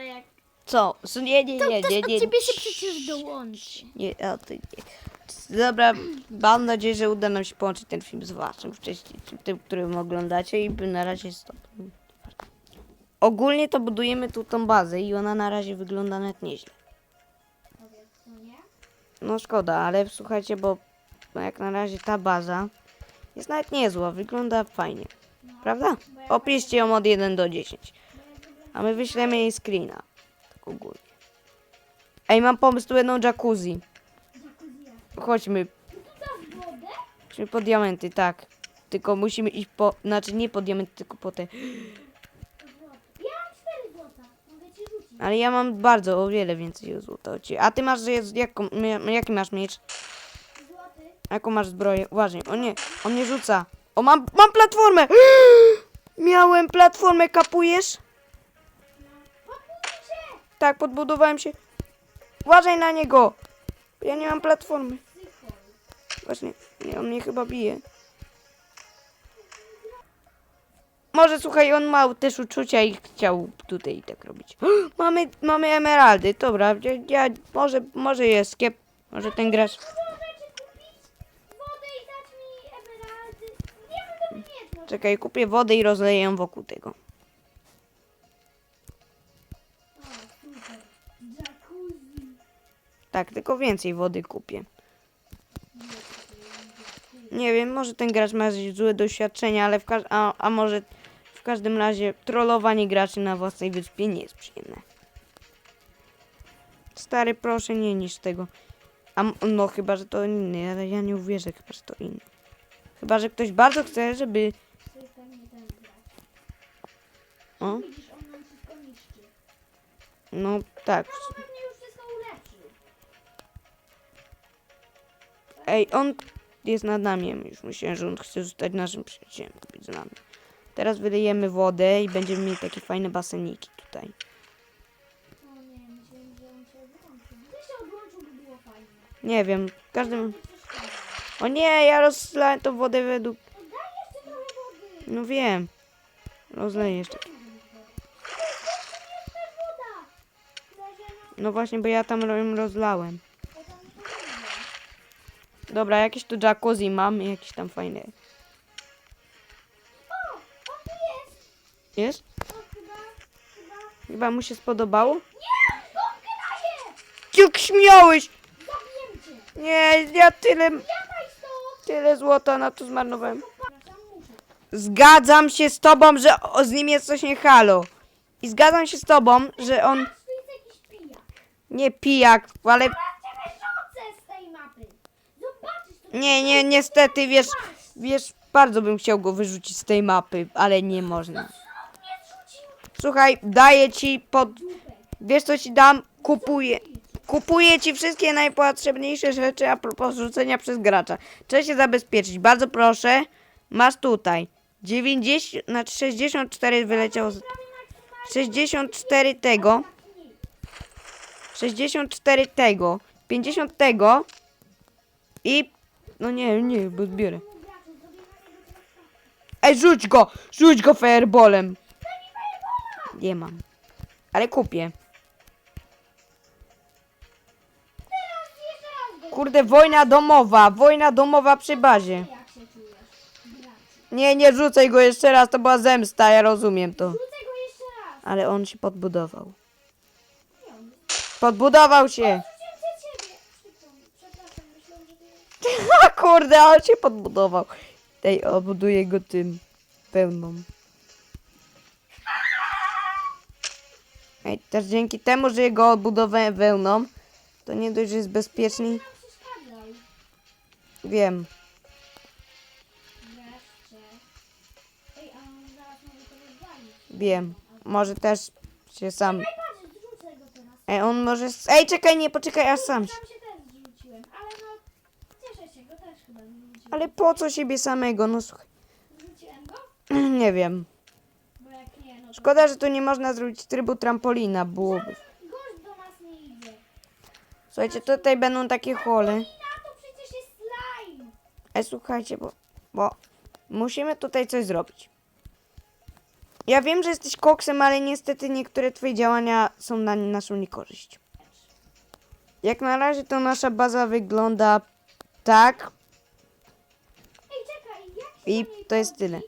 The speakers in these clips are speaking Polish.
że jak... Co? Nie, nie, nie, nie, od nie. ciebie się przecież dołączy. Nie, o, to nie. Dobra, mam nadzieję, że uda nam się połączyć ten film z waszym wcześniejszym, tym, którym oglądacie i na razie stop. Ogólnie to budujemy tu tą bazę i ona na razie wygląda nawet nieźle. No szkoda, ale słuchajcie, bo bo jak na razie ta baza jest nawet niezła, wygląda fajnie. Prawda? Opiszcie ją od 1 do 10. A my wyślemy jej screena. Tak ogólnie. Ej, mam pomysł, tu jedną jacuzzi. Chodźmy. Chodźmy po diamenty, tak. Tylko musimy iść po, znaczy nie po diamenty, tylko po te. Ja mam 4 złota. Mogę ci rzucić. Ale ja mam bardzo, o wiele więcej złota. A ty masz, jest- jaką, jaki masz miecz? Złoty. Jaką masz zbroję? Uważaj, o nie, on mnie rzuca. O, mam, mam platformę! Miałem platformę, kapujesz? Tak, podbudowałem się. Uważaj na niego! Ja nie mam platformy. Właśnie, nie, on mnie chyba bije. Może słuchaj, on ma też uczucia i chciał tutaj tak robić. Mamy, mamy emeraldy, dobra, ja, ja może, może jest skiep, może ten gracz. Czekaj, kupię wodę i rozleję ją wokół tego. Tak, tylko więcej wody kupię. Nie wiem, może ten gracz ma złe doświadczenia, ale w a, a może w każdym razie trollowanie graczy na własnej wyspie nie jest przyjemne. Stary, proszę, nie niż tego. A no, chyba, że to inny, ale ja nie uwierzę, chyba, że to inny. Chyba, że ktoś bardzo chce, żeby... O, no tak. Ej, on jest nad nami. Już myślałem, że on chce zostać naszym przyjacielem, być z nami. Teraz wylejemy wodę i będziemy mieli takie fajne baseniki tutaj. Nie, wiem, w każdym... O nie, ja rozlałem tą wodę według... No wiem. Rozleję jeszcze. No właśnie, bo ja tam ro- rozlałem. Dobra, jakieś tu jacuzzi mam i jakieś tam fajne. O, on tu jest. Jest? O, chyba, chyba. Chyba mu się spodobało? Nie, daję. Jak śmiałeś! Zabiję cię. Nie, ja tyle, stąd. tyle złota na to zmarnowałem. Przepraszam, muszę. Zgadzam się z tobą, że o, z nim jest coś nie halo. I zgadzam się z tobą, że on Patrz, tu jest jakiś pijak. nie pijak, ale Teraz cię wyrzucę z tej mapy. Zobaczysz to. Nie, nie, niestety, wiesz, wiesz, bardzo bym chciał go wyrzucić z tej mapy, ale nie można. Słuchaj, daję ci pod, wiesz co ci dam? Kupuję. Kupuję ci wszystkie najpotrzebniejsze rzeczy a propos rzucenia przez gracza. Trzeba się zabezpieczyć. Bardzo proszę. Masz tutaj. 90, znaczy 64 wyleciało. Z, 64 tego. 64 tego. 50 tego. I. No nie, nie, bo zbiorę. Ej, rzuć go! Rzuć go fireballem! Nie mam. Ale kupię. Kurde, wojna domowa. Wojna domowa przy bazie. Nie, nie rzucaj go jeszcze raz, to była zemsta, ja rozumiem to. Rzucę go jeszcze raz. Ale on się podbudował. Podbudował się! Rzuciłem przed siebie. Przykro mi. Przepraszam, myślałem, że to jest... A kurde, ale się podbudował. Tej obuduję go tym pełną. Ej, też dzięki temu, że go odbudowałem wełną, to nie dość, że jest bezpieczny. Wiem. Wreszcie. Ej, a on zaraz może to rozwalić. Wiem. Może też się sam. Ej, on może. Ej, czekaj, nie, poczekaj, aż sam. się. Sam się też zrzuciłem, ale no... Cieszę się, go też chyba zrzuciłem. Ale po co siebie samego? No słuchaj. Zrzuciłem go? Nie wiem. No. Szkoda, że tu nie można zrobić trybu trampolina, byłoby. Słuchajcie, tutaj będą takie hole. Ej, słuchajcie, bo, bo musimy tutaj coś zrobić. Ja wiem, że jesteś koksem, ale niestety niektóre twoje działania są na naszą niekorzyść. Jak na razie to nasza baza wygląda tak i to jest tyle.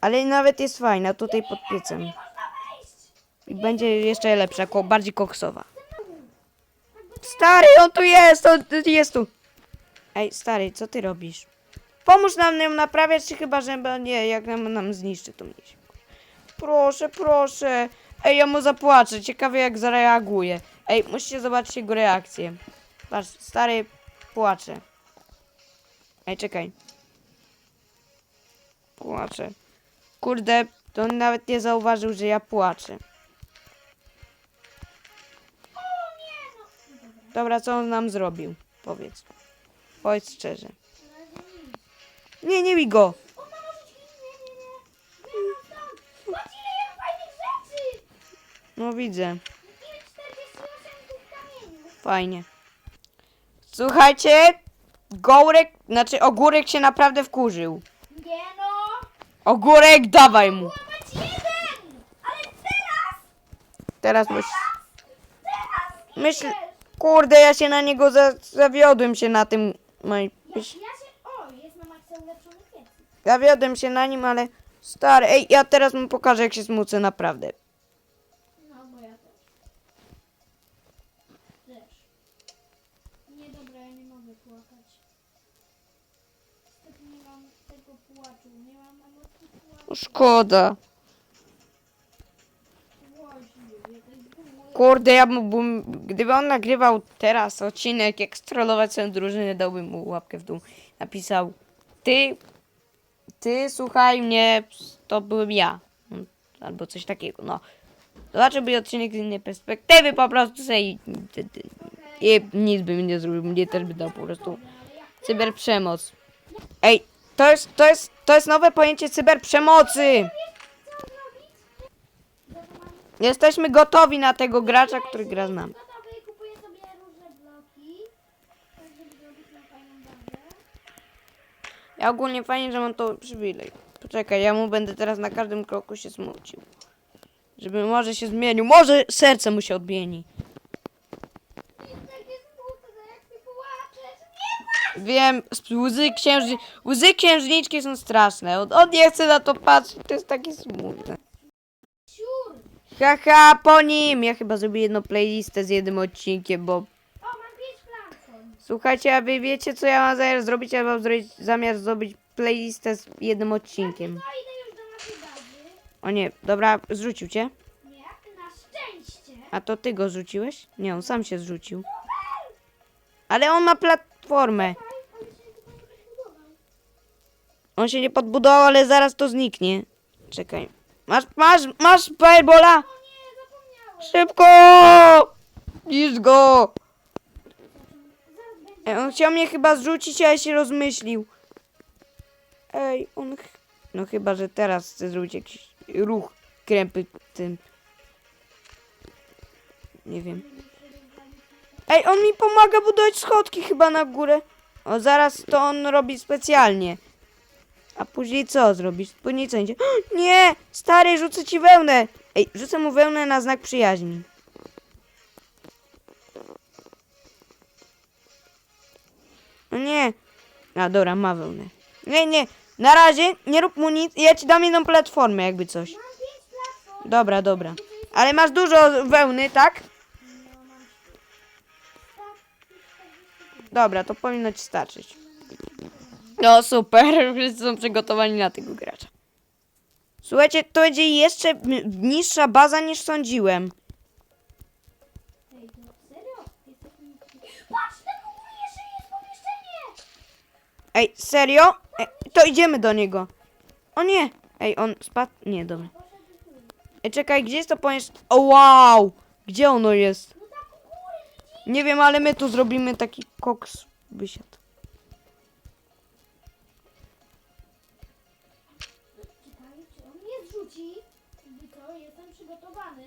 Ale nawet jest fajna tutaj pod piecem. I będzie jeszcze lepsza, bardziej koksowa. Stary, on tu jest, on jest tu. Ej, stary, co ty robisz? Pomóż nam ją naprawiać, czy chyba, że nie, jak nam, nam zniszczy to mnie. Proszę, proszę. Ej, ja mu zapłaczę, ciekawe jak zareaguje. Ej, musicie zobaczyć jego reakcję. Patrz, stary płacze. Ej, czekaj. Płaczę. Kurde, to on nawet nie zauważył, że ja płaczę. Dobra, co on nam zrobił? Powiedz. Powiedz szczerze. Nie, nie bij go. No widzę. Ile 48 tych kamieni! Fajnie. Słuchajcie, Gołrek, znaczy ogórek się naprawdę wkurzył. Nie no! Ogórek, dawaj mu. Łamać jeden! Ale teraz! Teraz myśl. Teraz! Myśl. Kurde, ja się na niego za, zawiodłem się na tym. Moj, Ja, ja się... O, jest na maksa ulepszony piec. zawiodłem się na nim, ale stary, ej, ja teraz mu pokażę jak się smucę naprawdę. Szkoda. Kurde, ja bym, gdyby on nagrywał teraz odcinek, jak strollować swoją drużynę, dałbym mu łapkę w dół. Napisał, ty, ty słuchaj mnie, to byłem ja. Albo coś takiego, no. Zobaczyłby odcinek z innej perspektywy, po prostu sobie i, i nic by mi nie zrobił, mnie też by dał po prostu cyberprzemoc. Ej, to jest, to jest, to jest nowe pojęcie cyberprzemocy. Jesteśmy gotowi na tego gracza, który gra z nami. Ja ogólnie fajnie, że mam to przywilej. Poczekaj, ja mu będę teraz na każdym kroku się smucił. Żeby może się zmienił. Może serce mu się odmieni. Jest takie smutne, jak ty płaczesz. Nie płacz! Wiem, łzy, księżni... łzy księżniczki są straszne. On, on nie chce na to patrzeć, to jest takie smutne. Haha, po nim! Ja chyba zrobię jedną playlistę z jednym odcinkiem, bo... Słuchajcie, a wy wiecie, co ja mam zamiar zrobić? Ja mam zrobić, zamiar zrobić playlistę z jednym odcinkiem. O nie, dobra, zrzucił cię? Nie, na szczęście. A to ty go zrzuciłeś? Nie, on sam się zrzucił. Ale on ma platformę. Budował. On się nie podbudował, ale zaraz to zniknie. Czekaj. Masz, masz, masz firebola? Szybko! Niż go! Ej, on chciał mnie chyba zrzucić, ale się rozmyślił. Ej, on... ch- No chyba, że teraz chce zrobić jakiś ruch krępy tym. Nie wiem. Ej, on mi pomaga budować schodki chyba na górę. O, zaraz to on robi specjalnie. A później co zrobisz? Później co będzie? Nie! Stary, rzucę ci wełnę! Ej, rzucę mu wełnę na znak przyjaźni. No nie. A dobra, ma wełnę. Nie, nie. Na razie nie rób mu nic. Ja ci dam jedną platformę, jakby coś. Dobra, dobra. Ale masz dużo wełny, tak? Dobra, to powinno ci starczyć. No super, wszyscy są przygotowani na tego gracza. Słuchajcie, to będzie jeszcze niższa baza niż sądziłem. Ej, serio? Ej, serio? Ej, to idziemy do niego. O nie! Ej, on spadł? Nie, dobra. Ej, czekaj, gdzie jest to pomieszczenie? O wow! Gdzie ono jest? No tam u góry, widzisz? Nie wiem, ale my tu zrobimy taki koks. Czekaj, czy on mnie zrzuci? Jestem przygotowany.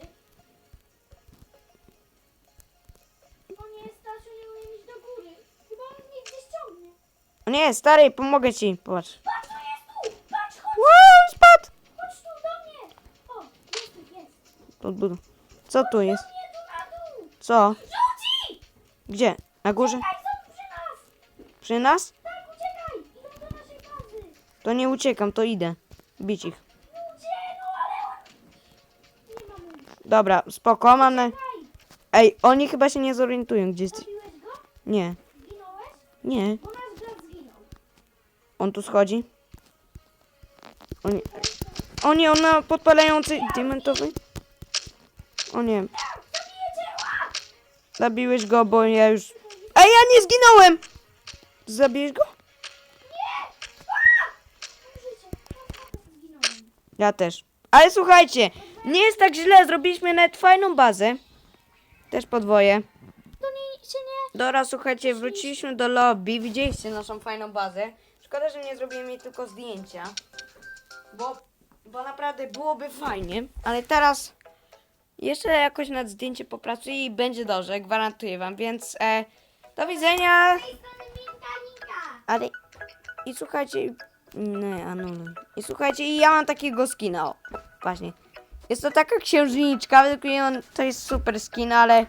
O nie, Stasiu, nie umiem iść do góry. Chyba on mnie gdzieś ciągnie. O nie, stary, pomogę ci. Popatrz. Patrz, jest tu! Patrz, chodź, Wow, spadł! chodź tu do mnie! O, odbudow. Co tu jest? Nie, tu na dół! Co? Gdzie? Na górze? Czekaj, są przy nas! Przy nas? Tak, uciekaj! Idą do naszej bazy! To nie uciekam, to idę. Bić ich. No ale on... Nie mam nic. Dobra, spoko, mam na... Ej, oni chyba się nie zorientują, gdzie jest... Zabiłeś go? Nie, Zginąłeś? nie. Bo nasz brat zginął. On tu schodzi. Oni... O nie, on na podpalający diamentowy. O nie. Zabiłeś go, bo ja już... Ej, ja nie zginąłem! Zabijesz go? Nie! Ja też. Ale słuchajcie, nie jest tak źle, zrobiliśmy nawet fajną bazę. Też podwoje. To nie, się nie... Dobra, słuchajcie, wróciliśmy do lobby, widzieliście naszą fajną bazę. Szkoda, że nie zrobiłem jej tylko zdjęcia, bo, bo naprawdę byłoby fajnie, ale teraz jeszcze jakoś nad zdjęcie popracuję i będzie dobrze, gwarantuję wam, więc e, do widzenia. Ale i słuchajcie, nie, anuluj. I słuchajcie, i ja mam takiego skina, o, właśnie. Jest to taka księżniczka, według mnie on, to jest super skin, ale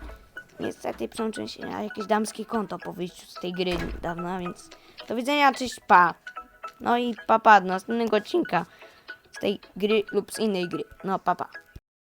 niestety przełączę się na jakieś damskie konto po wyjściu z tej gry dawno, więc do widzenia, cześć, pa. No i papa, do następnego odcinka z tej gry lub z innej gry. No, papa. Pa.